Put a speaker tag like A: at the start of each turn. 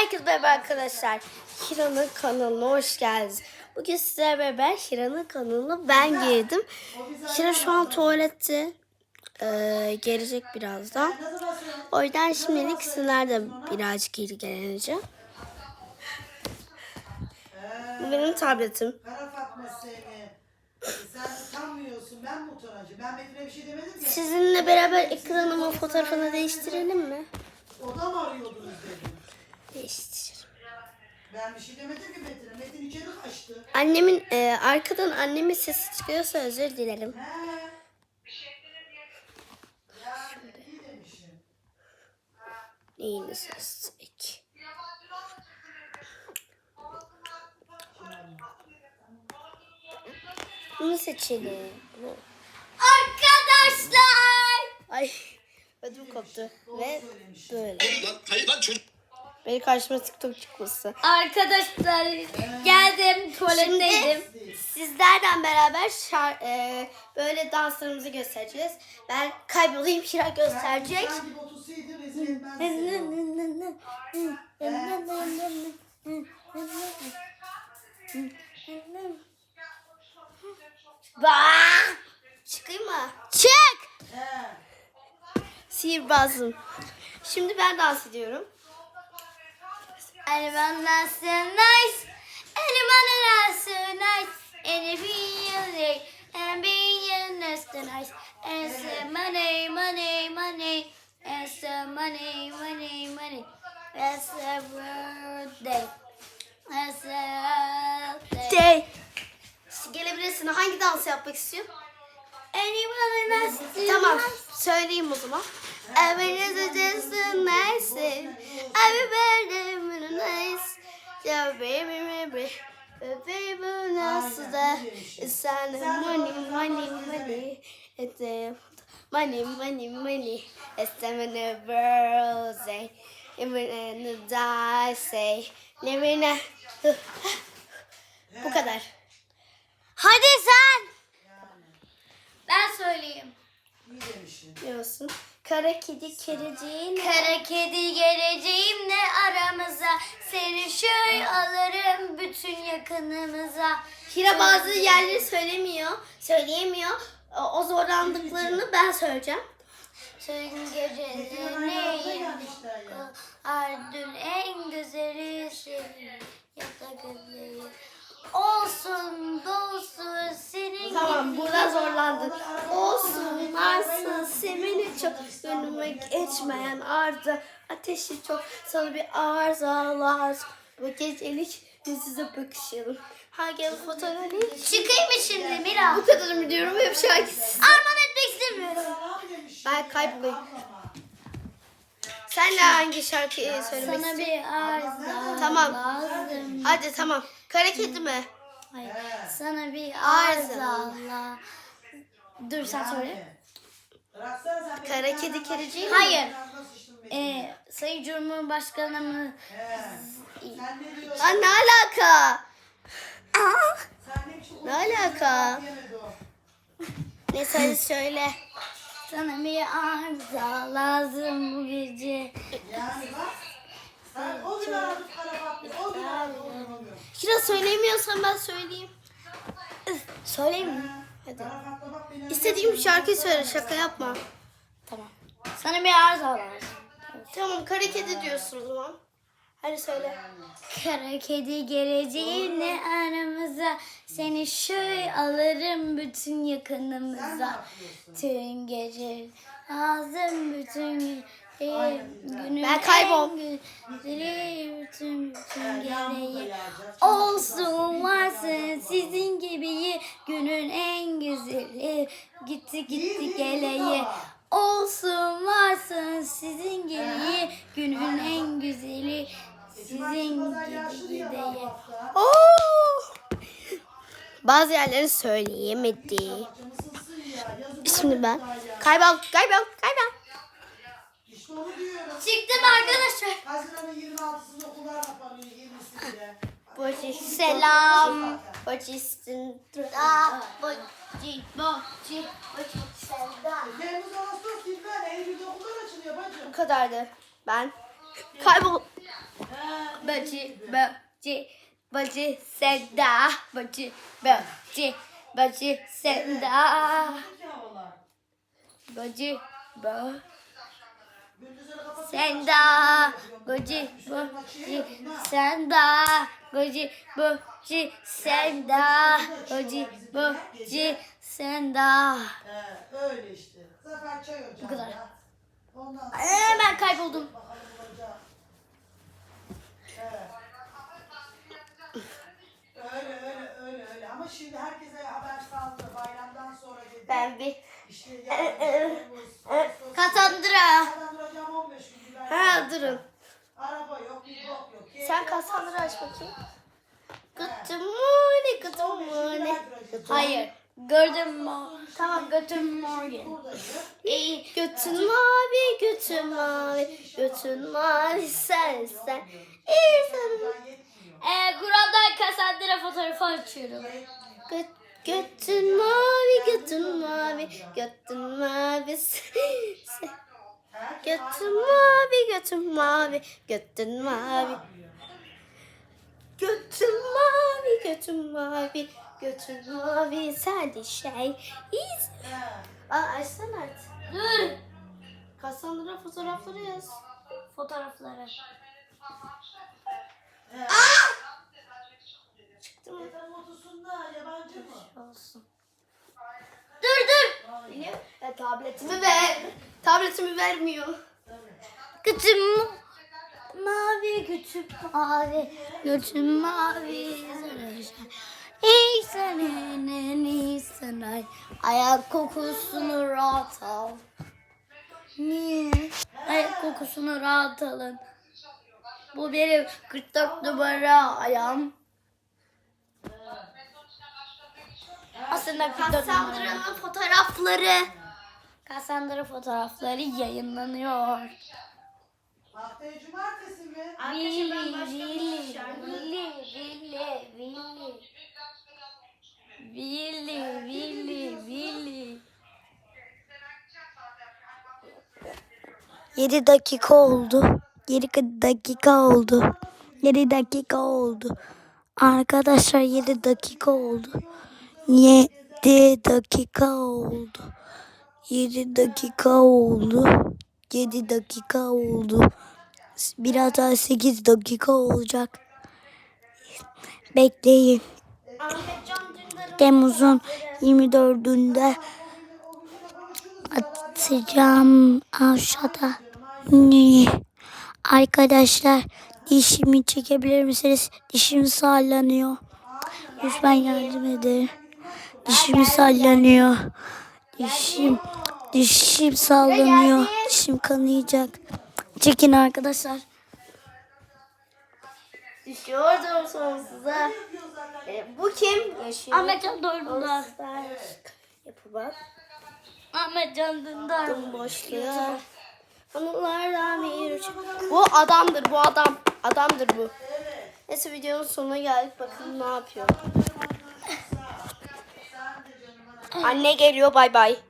A: Herkese merhaba arkadaşlar. Hira'nın kanalına hoş geldiniz. Bugün sizlerle beraber Hira'nın kanalına ben girdim. Hira şu an tuvalette. Ee, gelecek birazdan. O yüzden şimdilik sizlerle birazcık ilgileneceğim. Bu benim tabletim.
B: Şey.
A: Sizinle beraber ekranımın fotoğrafını değiştirelim mi?
B: O da mı arıyordunuz dedim.
A: Değiştirelim.
B: Ben bir şey demedim ki Metin'e. Metin içeri kaçtı.
A: Annemin e, arkadan annemin sesi çıkıyorsa özür dilerim.
B: He. Ya iyi demişim.
A: Neyini? Bunu seçelim. Bu.
C: Arkadaşlar.
A: Ay ödüm koptu. Ve böyle.
D: Hayır lan, hayır lan çocuk.
A: Benim karşıma TikTok çıkması.
C: Arkadaşlar geldim tuvaletteydim.
A: Sizlerden beraber şar, e, böyle danslarımızı göstereceğiz. Ben kaybolayım Hira gösterecek. Bah! Çıkayım mı? Çık! Sihirbazım. Şimdi ben dans ediyorum.
C: Anyone that's so nice. Anyone that's so nice. And if and being so nice. And so money, money, money. And so money, money, money. That's a birthday. That's a birthday.
A: Day. Gelebilirsin. Hangi dansı yapmak istiyorsun?
C: Anyone so
A: Tamam. Söyleyeyim o zaman. Everybody's just so nice. Everybody nice. Yeah, baby, baby. Baby, nasıl da sen money, money, money. It's the money, money, money. It's the money, birthday. Even in the die, say. A... Bu kadar.
C: Hadi sen. Ben söyleyeyim.
B: İyi demişim.
A: Diyorsun. Kara kedi kereciğin.
C: Kara kedi geleceğimle aramıza Seni şöyle alırım bütün yakınımıza
A: Hira bazı yerleri söylemiyor. Söyleyemiyor. O o zorlandıklarını ben söyleyeceğim.
C: Tüm gecenin
B: beraber
C: en güzeli senin Olsun dolsun senin
A: Tamam burada zorlandın. Olsun varsın semini çok önüme geçmeyen ardı. Ateşi çok sana bir arızalar. Bu gecelik yüz yüze bakışalım. Hangi fotoğrafı?
C: Çıkayım mı şimdi Mira?
A: Bu kadarını biliyorum hep şarkısız.
C: Arman etmek istemiyorum
B: mı?
A: Ben kaybolayım. Sen de hangi şarkıyı söylemek
C: Sana
A: istiyorsun?
C: bir arıza
A: Tamam.
C: lazım
A: Hadi tamam. Kara kedi mi?
C: Hayır. Sana bir
A: Arıza.
C: arıza. Dur sen söyle.
A: Kara kedi mi?
C: Hayır. Ee, Sayın Cumhurbaşkanımız.
B: Sen ne
A: alaka?
B: Sen ne
A: alaka? Neyse hadi söyle.
C: sana bir arıza lazım bu gece.
B: Yani bak. Sen o gün aradın Kara Fatma. O gün gün.
A: Hira söylemiyorsan ben söyleyeyim. Söyleyeyim mi? Hadi. İstediğim şarkıyı söyle şaka yapma.
C: Tamam. Sana bir arıza lazım.
A: Tamam kara kedi diyorsun o zaman. Hadi söyle.
C: Kara kedi geleceğinle aramıza Seni şöyle alırım bütün yakınımıza Tüm gece lazım bütün gece Günün
A: Ben kaybol.
C: güzeli bütün bütün
B: yağacak.
C: Olsun varsın sizin gibi günün en güzeli Gitti gitti geleği Olsun varsın sizin gibi günün en güzeli Sizin gibi gideyi
A: Oo! Bazı yerleri söyleyemedi. Şimdi ben. Kaybol, kaybol, kaybol.
B: İşte onu diyorum.
C: Çıktım arkadaşlar
B: Haziran'ın 26'sında okullar kapanıyor 20'sinde.
A: Boşi
C: Selam
A: Boşistin.
C: Ah, Boci boci boci selam
B: Temmuz Ağustos Dilber Eylül'de okullar açılıyor bacım.
A: Bu kadardı. Ben kaybol.
B: He,
C: bacı, bacı, bacı, Seda, bacı, bacı, bacı, Seda,
B: Peki kapatıyor.
C: Senda, goji, boji, senda, goji, boji, senda, goji, boji, senda.
B: Ee, öyle işte. Zafer çay ocağında.
C: kadar.
B: Ondan sonra
C: Ee, ben kayboldum.
B: Öyle öyle öyle öyle. Ama şimdi herkese haber saldı. Bayramdan sonra dedi.
C: Ben bir
B: İşte yarın
C: Cassandra
A: aç bakayım. Good morning, good
B: 15 gün
A: morning.
C: Hayır. Gördün mü? Tamam götüm.
B: Buradayım.
C: İyi.
A: Götün mavi, götün mavi, götün mavi sen sen. İyi sen.
C: Ee, Kur'an'dan Cassandra fotoğrafı açıyorum.
A: Göt, götün mavi, götün mavi, götün mavi sen Götün mavi, götün mavi, götün mavi. Götün mavi, götün mavi, götün mavi de şey.
B: He.
A: Aa, açsana artık.
C: Dur.
A: Cassandra fotoğrafları yaz.
C: Fotoğrafları.
B: He.
A: Çıktı mı?
B: Efendim otosunda yabancı mı?
A: Olsun.
C: Dur dur.
A: Ya, tabletimi ver. Tabletimi vermiyor.
C: Götüm mavi, götüm mavi, götüm mavi. İyi senin iyi sana. Ayak kokusunu rahat al. Niye? Ayak kokusunu rahat alın. Bu benim 44 numara ayağım. Aslında 44 numara.
A: Cassandra'nın fotoğrafları.
C: Cassandra fotoğrafları yayınlanıyor.
B: Haftaya cumartesi mi?
A: Arkadaşlar ben başka bir şarkı-.
C: Willy, Willy, Willy.
D: 7 dakika oldu. 7 dakika oldu. 7 dakika oldu. Arkadaşlar 7 dakika oldu. 7 dakika oldu. 7 dakika oldu. 7 dakika oldu. Biraz daha 8 dakika olacak. Bekleyin. Temmuz'un 24'ünde atacağım aşağıda. Arkadaşlar dişimi çekebilir misiniz? Dişim sallanıyor. Lütfen yardım edin. Dişim sallanıyor. Dişim dişim sallanıyor. Dişim kanayacak. Çekin arkadaşlar.
A: düşüyordum sonsuza. E, bu kim? Yaşıyor.
C: Ahmetcan Dündar.
A: Oscar. Yapı bak.
C: Ahmetcan Dündar.
A: Boşluğa. Anılardan bir. Bu adamdır bu adam. Adamdır bu. Neyse videonun sonuna geldik. Bakın ne yapıyor. Anne geliyor bay bay.